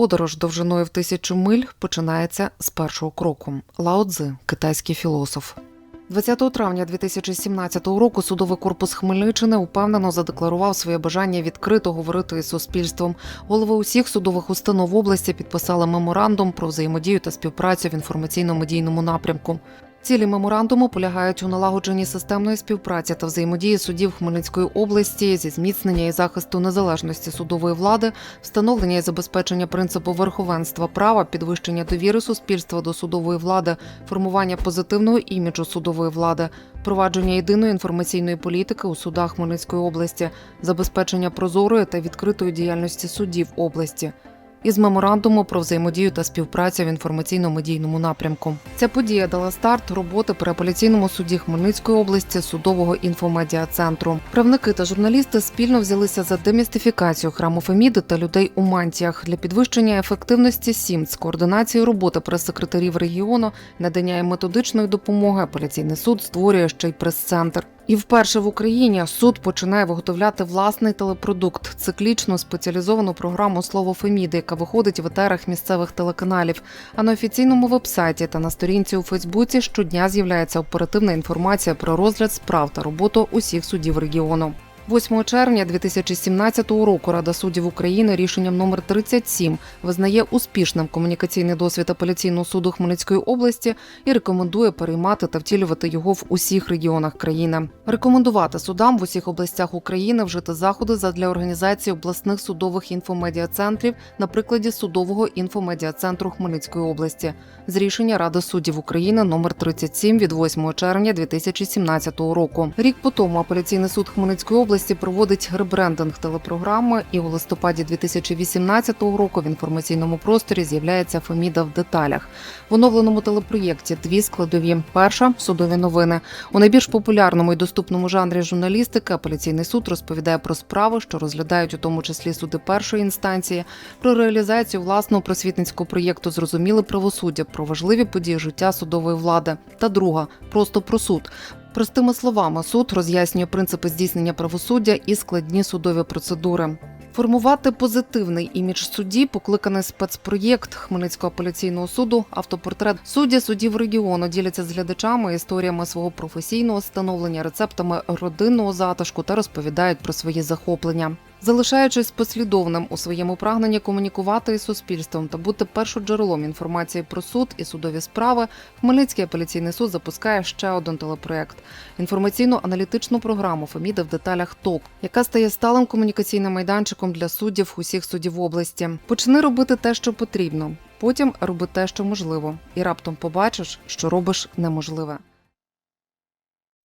Подорож довжиною в тисячу миль починається з першого кроку. Лао Цзи – китайський філософ. 20 травня 2017 року судовий корпус Хмельниччини упевнено задекларував своє бажання відкрито говорити із суспільством. Голови усіх судових установ області підписали меморандум про взаємодію та співпрацю в інформаційно-медійному напрямку. Цілі меморандуму полягають у налагодженні системної співпраці та взаємодії судів Хмельницької області зі зміцнення і захисту незалежності судової влади, встановлення і забезпечення принципу верховенства права, підвищення довіри суспільства до судової влади, формування позитивного іміджу судової влади, впровадження єдиної інформаційної політики у судах Хмельницької області, забезпечення прозорої та відкритої діяльності судів області. Із меморандуму про взаємодію та співпрацю в інформаційно-медійному напрямку. Ця подія дала старт роботи при апеляційному суді Хмельницької області судового інфомедіа центру. Правники та журналісти спільно взялися за демістифікацію храму Феміди та людей у мантіях для підвищення ефективності СІМЦ, координації роботи прес-секретарів регіону, надання їм методичної допомоги. Апеляційний суд створює ще й прес-центр. І вперше в Україні суд починає виготовляти власний телепродукт, циклічну спеціалізовану програму Слово Феміди, яка виходить в етерах місцевих телеканалів. А на офіційному вебсайті та на сторінці у Фейсбуці щодня з'являється оперативна інформація про розгляд справ та роботу усіх судів регіону. 8 червня 2017 року Рада суддів України рішенням номер 37 визнає успішним комунікаційний досвід апеляційного суду Хмельницької області і рекомендує переймати та втілювати його в усіх регіонах країни. Рекомендувати судам в усіх областях України вжити заходи задля організації обласних судових інфомедіа-центрів на прикладі судового інфомедіа-центру Хмельницької області з рішення Ради суддів України номер 37 від 8 червня 2017 року. Рік по тому апеляційний суд Хмельницької області проводить ребрендинг телепрограми, і у листопаді 2018 року в інформаційному просторі з'являється Феміда в деталях. В оновленому телепроєкті дві складові. Перша судові новини. У найбільш популярному і доступному жанрі журналістики апеляційний суд розповідає про справи, що розглядають у тому числі суди першої інстанції, про реалізацію власного просвітницького проєкту Зрозуміле правосуддя, про важливі події життя судової влади. Та друга просто про суд. Простими словами, суд роз'яснює принципи здійснення правосуддя і складні судові процедури. Формувати позитивний імідж судді покликаний спецпроєкт Хмельницького апеляційного суду. Автопортрет судді суддів регіону діляться з глядачами історіями свого професійного становлення, рецептами родинного затишку та розповідають про свої захоплення. Залишаючись послідовним у своєму прагненні комунікувати із суспільством та бути першоджерелом інформації про суд і судові справи, Хмельницький апеляційний суд запускає ще один телепроект інформаційно-аналітичну програму Феміда в деталях ТОК, яка стає сталим комунікаційним майданчиком для суддів усіх судів області. Почни робити те, що потрібно. Потім роби те, що можливо, і раптом побачиш, що робиш неможливе.